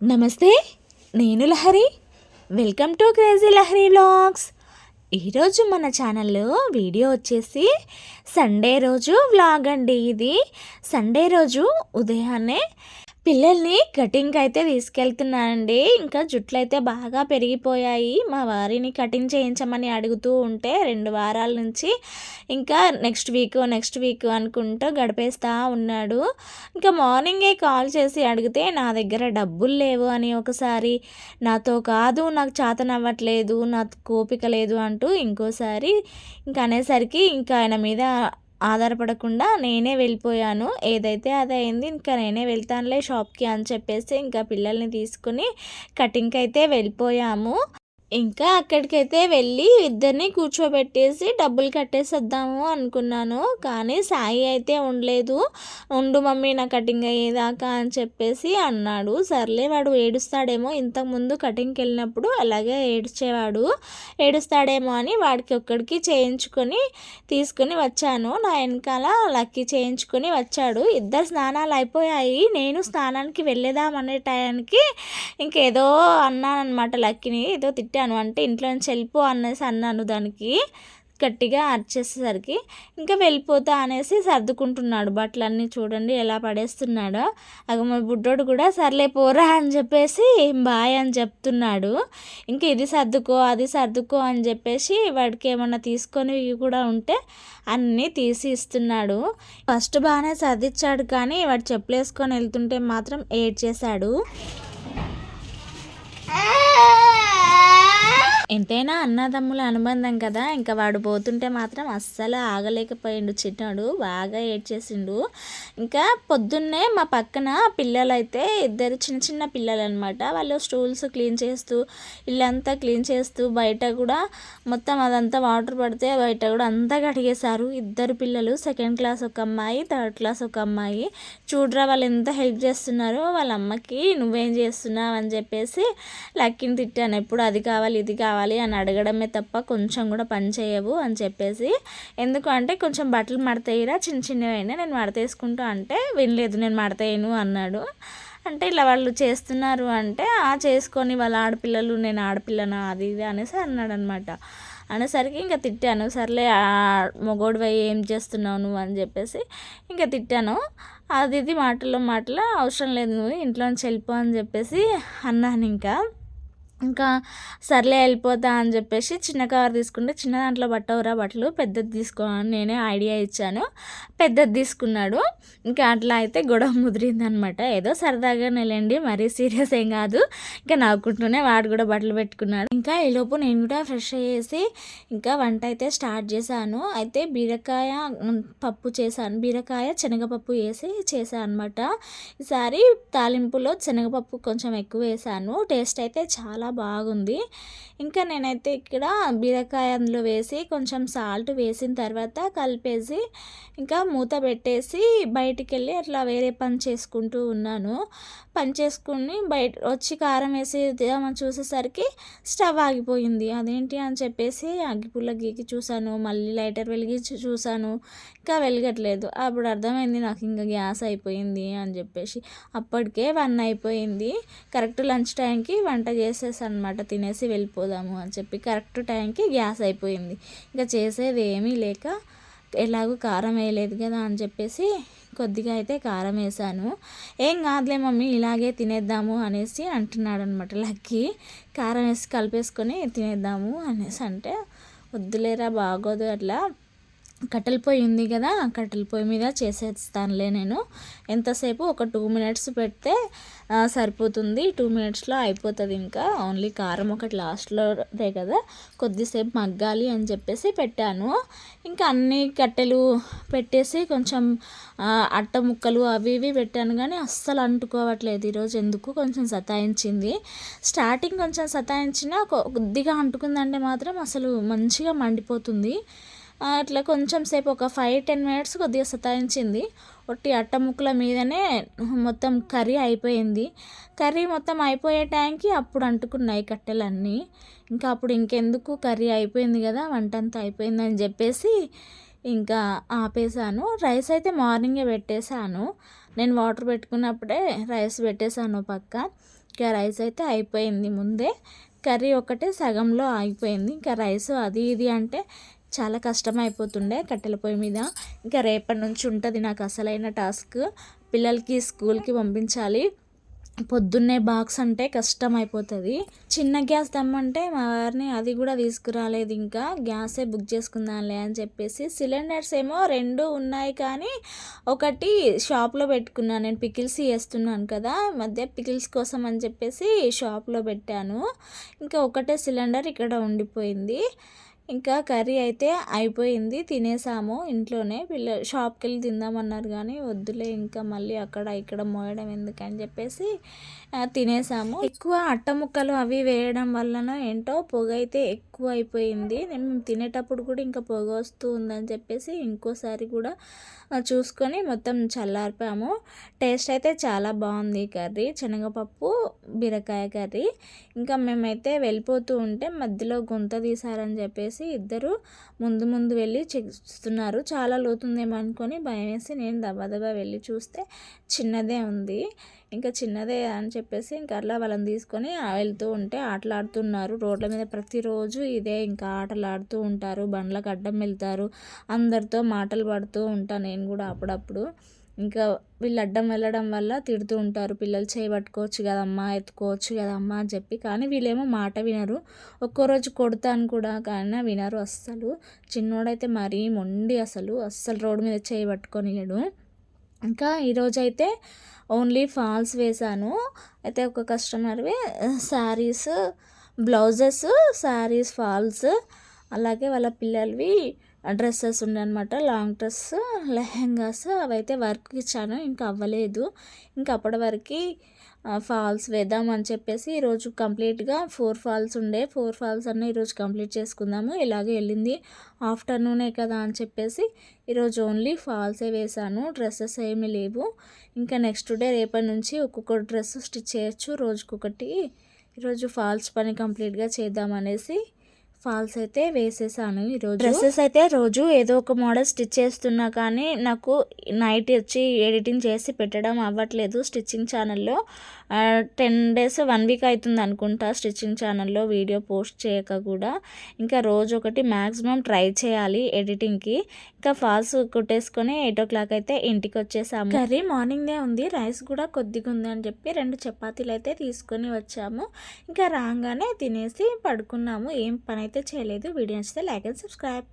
నమస్తే నేను Lahari. Welcome to crazy Lahari vlogs ఈరోజు మన ఛానల్లో వీడియో వచ్చేసి సండే రోజు వ్లాగ్ అండి ఇది. సండే రోజు ఉదయాన్నే పిల్లల్ని కటింగ్ అయితే తీసుకెళ్తున్నానండి. ఇంకా జుట్లు అయితే బాగా పెరిగిపోయాయి. మా వారిని కటింగ్ చేయించమని అడుగుతూ ఉంటే రెండు వారాల నుంచి ఇంకా నెక్స్ట్ వీక్ నెక్స్ట్ వీక్ అనుకుంటూ గడిపేస్తూ ఉన్నాడు. ఇంకా మార్నింగే కాల్ చేసి అడిగితే నా దగ్గర డబ్బులు లేవు అని ఒకసారి నాతో కాదు నాకు చేతనవ్వట్లేదు నాకు కోపిక లేదు అంటూ ఇంకోసారి ఇంకా అనేసరికి ఇంకా ఆయన మీద ఆధారపడకుండా నేనే వెళ్ళిపోయాను. ఏదైతే అది అయింది ఇంకా నేనే వెళ్తానులే షాప్కి అని చెప్పేసి ఇంకా పిల్లల్ని తీసుకుని కటింగ్కి అయితే వెళ్ళిపోయాము. ఇంకా అక్కడికైతే వెళ్ళి ఇద్దరిని కూర్చోబెట్టేసి డబ్బులు కట్టేసేద్దాము అనుకున్నాను. కానీ సాయి అయితే ఉండలేదు. ఉండు మమ్మీ నా కటింగ్ అయ్యేదాకా అని చెప్పేసి అన్నాడు. సర్లే వాడు ఏడుస్తాడేమో. ఇంతకుముందు కటింగ్కి వెళ్ళినప్పుడు అలాగే ఏడ్చేవాడు. ఏడుస్తాడేమో అని వాడికి ఒక్కడికి చేయించుకొని తీసుకొని వచ్చాను. నా వెనకాల లక్కీ చేయించుకొని వచ్చాడు. ఇద్దరు స్నానాలు అయిపోయాయి. నేను స్నానానికి వెళ్ళేదామనే టయానికి ఇంకేదో అన్నాను అనమాట లక్కీని. ఏదో తిట్టాను పెట్టాను. అంటే ఇంట్లో నుంచి వెళ్ళిపో అనేసి అన్నాను దానికి. గట్టిగా అరిచేసేసరికి ఇంకా వెళ్ళిపోతా అనేసి సర్దుకుంటున్నాడు. బట్టలన్నీ చూడండి ఎలా పడేస్తున్నాడో. అగ మా బుడ్డోడు కూడా సర్లే పోరా అని చెప్పేసి బాయ్ అని చెప్తున్నాడు. ఇంకా ఇది సర్దుకో అది సర్దుకో అని చెప్పేసి వాడికి ఏమన్నా తీసుకొని కూడా ఉంటే అన్నీ తీసి ఇస్తున్నాడు. ఫస్ట్ బాగానే సర్దిచ్చాడు కానీ వాడు చెప్పులేసుకొని వెళ్తుంటే మాత్రం ఏడ్ చేశాడు ఎంతైనా అన్నదమ్ముల అనుబంధం కదా. ఇంకా వాడు పోతుంటే మాత్రం అస్సలు ఆగలేకపోయిండు చిన్నాడు. బాగా ఏడ్చేసిండు. ఇంకా పొద్దున్నే మా పక్కన పిల్లలు అయితే ఇద్దరు చిన్న చిన్న పిల్లలు అనమాట వాళ్ళు స్టూల్స్ క్లీన్ చేస్తూ ఇల్లంతా క్లీన్ చేస్తూ బయట కూడా మొత్తం అదంతా వాటర్ పడితే బయట కూడా అంతా కడిగేశారు. ఇద్దరు పిల్లలు సెకండ్ క్లాస్ ఒక అమ్మాయి థర్డ్ క్లాస్ ఒక అమ్మాయి. చూడరా వాళ్ళు ఎంత హెల్ప్ చేస్తున్నారు. వాళ్ళ అమ్మకి నువ్వేం చేస్తున్నావు అని చెప్పేసి లక్కిని తిట్టాను. ఎప్పుడు అది కావాలి ఇది కావాలి కావాలి అని అడగడమే తప్ప కొంచెం కూడా పని చేయవు అని చెప్పేసి. ఎందుకు అంటే కొంచెం బట్టలు మడతయ్యరా చిన్న చిన్నవైనా నేను మడతేసుకుంటా అంటే వినలేదు నేను మడతేయను అన్నాడు. అంటే ఇలా వాళ్ళు చేస్తున్నారు అంటే ఆ చేసుకొని వాళ్ళ ఆడపిల్లలు నేను ఆడపిల్లనా అది ఇది అనేసి అన్నాడు అనమాట అనేసరికి ఇంకా తిట్టాను సర్లే మొగోడు ఏం చేస్తున్నావు నువ్వు అని చెప్పేసి ఇంకా తిట్టాను. అది ఇది మాటల్లో మాటలు అవసరం లేదు నువ్వు ఇంట్లోంచి వెళ్ళిపో అని చెప్పేసి అన్నాను ఇంకా. ఇంకా సర్లే వెళ్ళిపోతా అని చెప్పేసి చిన్న కవర్ తీసుకుంటే చిన్న దాంట్లో పట్టవురా బట్టలు పెద్దది తీసుకో అని నేనే ఐడియా ఇచ్చాను. పెద్దది తీసుకున్నాడు. ఇంకా అట్లా అయితే గొడవ ముదిరింది అనమాట ఏదో సరదాగా నెలండి మరీ సీరియస్ ఏం కాదు. ఇంకా నవ్వుకుంటూనే వాడు కూడా బట్టలు పెట్టుకున్నాడు. ఇంకా ఈలోపు నేను కూడా ఫ్రెష్ అయ్యేసి ఇంకా వంట అయితే స్టార్ట్ చేశాను. అయితే బీరకాయ పప్పు చేశాను. బీరకాయ శనగపప్పు వేసి చేశాను అనమాట. ఈసారి తాలింపులో శనగపప్పు కొంచెం ఎక్కువ వేసాను టేస్ట్ అయితే చాలా చాలా బాగుంది. ఇంకా నేనైతే ఇక్కడ బీరకాయ అందులో వేసి కొంచెం సాల్ట్ వేసిన తర్వాత కలిపేసి ఇంకా మూత పెట్టేసి బయటికి వెళ్ళి అట్లా వేరే పని చేసుకుంటూ ఉన్నాను. పని చేసుకుని బయట వచ్చి కారం వేసి చూసేసరికి స్టవ్ ఆగిపోయింది. అదేంటి అని చెప్పేసి అగ్గిపుల్ల గీకి చూశాను. మళ్ళీ లైటర్ వెలిగించి చూశాను. ఇంకా వెలగట్లేదు. అప్పుడు అర్థమైంది నాకు ఇంకా గ్యాస్ అయిపోయింది అని చెప్పేసి. అప్పటికే వన్ అయిపోయింది. కరెక్ట్ లంచ్ టైంకి వంట గ్యాస్ అనమాట తినేసి వెళ్ళిపోదాము అని చెప్పి కరెక్ట్ టైంకి గ్యాస్ అయిపోయింది. ఇంకా చేసేది ఏమీ లేక ఎలాగో కారం వేయలేదు కదా అని చెప్పేసి కొద్దిగా అయితే కారం వేసాను. ఏం కాదులే మమ్మీ ఇలాగే తినేద్దాము అనేసి అంటున్నాడు అనమాట లక్కీ. కారం వేసి కలిపేసుకొని తినేద్దాము అనేసి అంటే వద్దులేరా బాగోదు అట్లా. కట్టెల పొయ్యి ఉంది కదా కట్టెల పొయ్యి మీద చేసేస్తానులే నేను. ఎంతసేపు? ఒక టూ మినిట్స్ పెడితే సరిపోతుంది. టూ మినిట్స్లో అయిపోతుంది ఇంకా. ఓన్లీ కారం ఒకటి లాస్ట్లోదే కదా. కొద్దిసేపు మగ్గాలి అని చెప్పేసి పెట్టాను. ఇంకా అన్ని కట్టెలు పెట్టేసి కొంచెం అట్ట ముక్కలు అవి ఇవి పెట్టాను కానీ అస్సలు అంటుకోవట్లేదు. ఈరోజు ఎందుకు? కొంచెం సతాయించింది. స్టార్టింగ్ కొంచెం సతాయించినా కొద్దిగా అంటుకుందంటే మాత్రం అసలు మంచిగా మండిపోతుంది. అట్లా కొంచెం సేపు ఒక ఫైవ్ టెన్ మినిట్స్ కొద్దిగా సతాయించింది. ఒట్టి అట్ట ముక్కల మీదనే మొత్తం కర్రీ అయిపోయింది. కర్రీ మొత్తం అయిపోయే టైంకి అప్పుడు అంటుకున్నాయి కట్టెలన్నీ. ఇంకా అప్పుడు ఇంకెందుకు కర్రీ అయిపోయింది కదా వంట అంతా అయిపోయిందని చెప్పేసి ఇంకా ఆపేసాను రైస్ అయితే మార్నింగే పెట్టేశాను. నేను వాటర్ పెట్టుకున్నప్పుడే రైస్ పెట్టేశాను పక్క. ఇంకా రైస్ అయితే అయిపోయింది ముందే. కర్రీ ఒకటే సగంలో ఆగిపోయింది. ఇంకా రైస్ అది ఇది అంటే చాలా కష్టం అయిపోతుండే కట్టెల పొయ్యి మీద. ఇంకా రేపటి నుంచి ఉంటుంది నాకు అసలైన టాస్క్. పిల్లలకి స్కూల్కి పంపించాలి. పొద్దున్నే బాక్స్ అంటే కష్టం అయిపోతుంది చిన్న గ్యాస్ తెమ్మంటే మా వారిని అది కూడా తీసుకురాలేదు ఇంకా. గ్యాసే బుక్ చేసుకుందాంలే అని చెప్పేసి సిలిండర్స్ ఏమో రెండు ఉన్నాయి కానీ ఒకటి షాప్లో పెట్టుకున్నాను నేను పికిల్స్ వేస్తున్నాను కదా ఈ మధ్య పికిల్స్ కోసం అని చెప్పేసి షాప్లో పెట్టాను. ఇంకా ఒకటే సిలిండర్ ఇక్కడ ఉండిపోయింది. ఇంకా కర్రీ అయితే అయిపోయింది తినేసాము ఇంట్లోనే. పిల్ల షాప్కి వెళ్ళి తిందామన్నారు కానీ వద్దులే ఇంకా మళ్ళీ అక్కడ ఇక్కడ మోయడం ఎందుకని చెప్పేసి తినేసాము. ఎక్కువ అట్ట ముక్కలు అవి వేయడం వలన ఏంటో పొగ అయితే ఎక్కువ అయిపోయింది నేను మేము తినేటప్పుడు కూడా ఇంకా పొగ వస్తూ ఉందని చెప్పేసి ఇంకోసారి కూడా చూసుకొని మొత్తం చల్లారిపాము. టేస్ట్ అయితే చాలా బాగుంది కర్రీ. శనగపప్పు బీరకాయ కర్రీ. ఇంకా మేమైతే వెళ్ళిపోతూ ఉంటే మధ్యలో గుంత తీసారని చెప్పేసి ఇద్దరు ముందు ముందు వెళ్ళి చూస్తున్నారు. చాలా లోతుందేమో అనుకొని భయం వేసి నేను దబా దబా వెళ్ళి చూస్తే చిన్నదే ఉంది. ఇంకా చిన్నదే అని చెప్పేసి ఇంకా అట్లా వాళ్ళని తీసుకొని వెళ్తూ ఉంటే ఆటలాడుతున్నారు. రోడ్ల మీద ప్రతిరోజు ఇదే ఇంకా ఆటలాడుతూ ఉంటారు. బండ్లకు అడ్డం వెళ్తారు. అందరితో మాటలు పడుతూ ఉంటాను నేను కూడా అప్పుడప్పుడు. ఇంకా వీళ్ళు అడ్డం వెళ్ళడం వల్ల తిడుతూ ఉంటారు. పిల్లలు చేయబట్టుకోవచ్చు కదమ్మా ఎత్తుకోవచ్చు కదమ్మా అని చెప్పి. కానీ వీళ్ళేమో మాట వినరు. ఒక్కో రోజు కొడతాను కూడా కానీ వినరు అస్సలు. చిన్నోడైతే మరీ మొండి అసలు. అస్సలు రోడ్డు మీద చేయబట్టుకొనియడు ఇంకా ఈరోజు అయితే ఓన్లీ ఫాల్స్ వేశాను. అయితే ఒక కస్టమర్వి శారీస్ బ్లౌజెస్ శారీస్ ఫాల్స్ అలాగే వాళ్ళ పిల్లలవి డ్రెస్సెస్ అనమాట లాంగ్ డ్రెస్ లెహెంగాస్ అవైతే వర్క్ ఇచ్చాను. ఇంకా అవ్వలేదు. ఇంకా అప్పటి వరకు ఫాల్స్ వేద్దాం అని చెప్పేసి ఈరోజు కంప్లీట్గా ఫోర్ ఫాల్స్ ఉండే. ఫోర్ ఫాల్స్ అన్న ఈరోజు కంప్లీట్ చేసుకుందాము. ఇలాగే వెళ్ళింది ఆఫ్టర్నూనే కదా అని చెప్పేసి ఈరోజు ఓన్లీ ఫాల్సే వేశాను. డ్రెస్సెస్ ఏమీ లేవు. ఇంకా నెక్స్ట్ డే రేపటి నుంచి ఒక్కొక్క డ్రెస్ స్టిచ్ చేయొచ్చు. రోజుకొకటి ఈరోజు ఫాల్స్ పని కంప్లీట్గా చేద్దామనేసి ఫాల్స్ అయితే వేసేసాను ఈరోజు. డ్రెస్సెస్ అయితే రోజు ఏదో ఒక మోడల్ స్టిచ్ చేస్తున్నా కానీ నాకు నైట్ వచ్చి ఎడిటింగ్ చేసి పెట్టడం అవ్వట్లేదు స్టిచ్చింగ్ ఛానల్లో. టెన్ డేస్ వన్ వీక్ అవుతుంది అనుకుంటా స్టిచ్చింగ్ ఛానల్లో వీడియో పోస్ట్ చేయక కూడా. ఇంకా రోజు ఒకటి మ్యాక్సిమం ట్రై చేయాలి ఎడిటింగ్కి. ఇంకా ఫాల్స్ కుట్టేసుకొని ఎయిట్ ఓ క్లాక్ అయితే ఇంటికి వచ్చేసాము. కర్రీ మార్నింగ్దే ఉంది రైస్ కూడా కొద్దిగా ఉంది అని చెప్పి రెండు చపాతీలు అయితే తీసుకొని వచ్చాము. ఇంకా రాగానే తినేసి పడుకున్నాము. ఏం పని అయితే చేయలేదు వీడియో నచ్చితే లైక్ అండ్ సబ్స్క్రైబ్.